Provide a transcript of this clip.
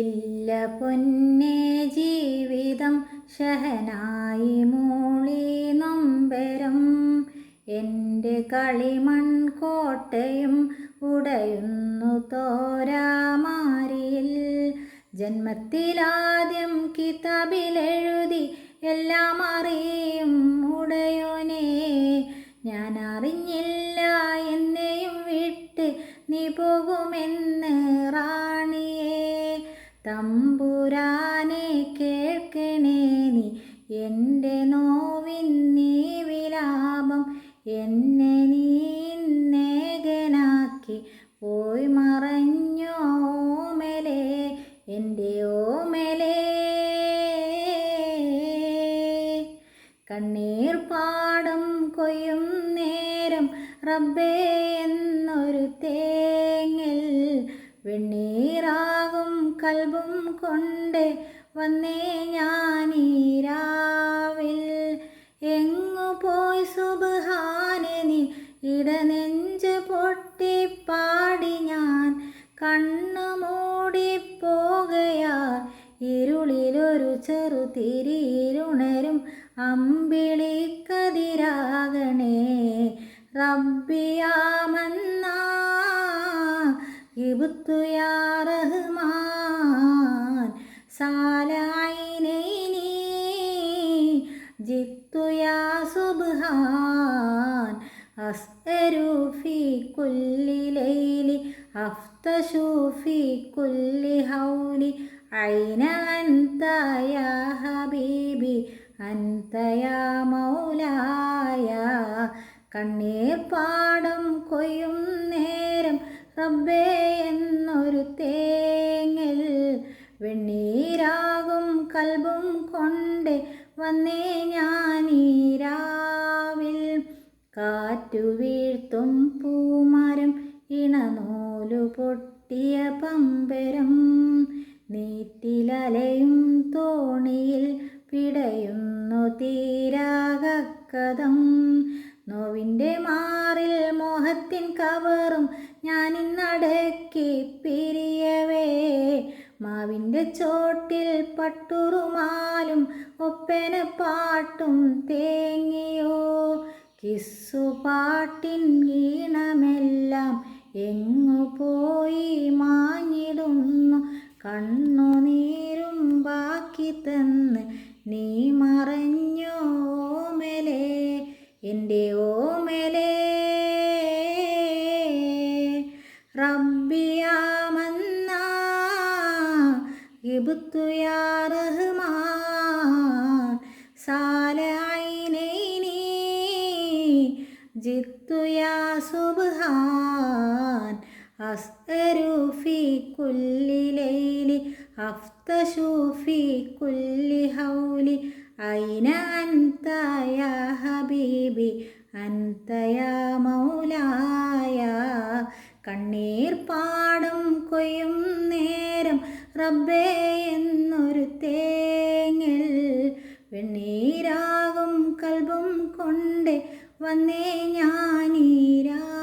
ഇല്ല പൊന്നെ ജീവിതം ഷഹനായി മൂളി നൊമ്പരം. എന്റെ കളിമൺ കോട്ടയും ഉടയുന്നു തോരാമാരിയിൽ ജന്മത്തിലാദ്യം കിതാബിലെഴുതി എല്ലാം അറിയും ഉടയോനെ. ഞാൻ അറിഞ്ഞില്ല എന്നെയും വിട്ട് നീ പോകുമെന്ന് റാണിയേ. തമ്പുരാനെ കേൾക്കണേ നീ. എന്റെ നോവിൻ നീ വിലാപം എന്നെ നീ നേകനാക്കി പോയി മറഞ്ഞോ ഓമലേ എന്റെ ഓമലേ. കണ്ണീർ പാടം കൊയ്യും നേരം റബ്ബേ എന്നൊരു തേങ്ങൽ വെണ്ണീറാകും കൽബും കൊണ്ട് വന്നേ ഞാനീരാവിൽ. എങ്ങു പോയി സുബഹാനനി ഇടനെഞ്ച് പൊട്ടിപ്പാടി ഞാൻ. കണ്ണു മൂടിപ്പോകയാ ഇരുളിലൊരു ചെറുതിരിയിലുണരും അമ്പിളിക്കതിരാകണേ റബ്ബിയാമന്നാ ഇബുത്തുയാ റഹ്മാൻ സാലായിനൈനി ജിത്തുയാ സുബ്ഹാൻ ഫീ ലൈലി ഫീ ഹൗലി ഐന യാ ഹബീബി യാ കണ്ണീർ പാടം കൊയ്യും റബ്ബേ എന്നൊരു തേങ്ങിൽ വെണ്ണീരാകും കൽബും കൊണ്ട് വന്നേ ഞാൻ ഞാനീരാവിൽ കാറ്റു വീഴ്ത്തും പൂമരം ഇണനൂലു പൊട്ടിയ പമ്പരം നീറ്റിലലയും തോണിയിൽ പിടയുന്നു തീരാകക്കഥം. നോവിന്റെ മാറിൽ മോഹത്തിൻ കവറും ഞാൻ ഇന്നടക്കി പിരിയവേ. മാവിന്റെ ചോട്ടിൽ പട്ടുറുമാലും ഒപ്പന പാട്ടും തേങ്ങിയോ. കിസ്സുപാട്ടിൻ ഈണമെല്ലാം എങ്ങു പോയി മാഞ്ഞിടുന്നു. കണ്ണുനീരും ബാക്കി തന്ന് നീ മറഞ്ഞോ ഓമലേ എന്റെ ഓമലേ റബ്ബിയാമന്ന സാലൈനൈനി ജിത്തുയാ സുബ്ഹാൻ അസ്തരു ഫി കുല്ലി ലൈലി അഫ്തശു കുല്ലി ഹൗലി ഐന അൻത യാ ഹബീബി അൻത യാ മൗലായ കണ്ണീർ പാടും കൊയ്യും നേരം റബ്ബേ എന്നൊരു തേങ്ങൽ. വെണ്ണീരാകും കൽബും കൊണ്ട് വന്നേ ഞാനീരാ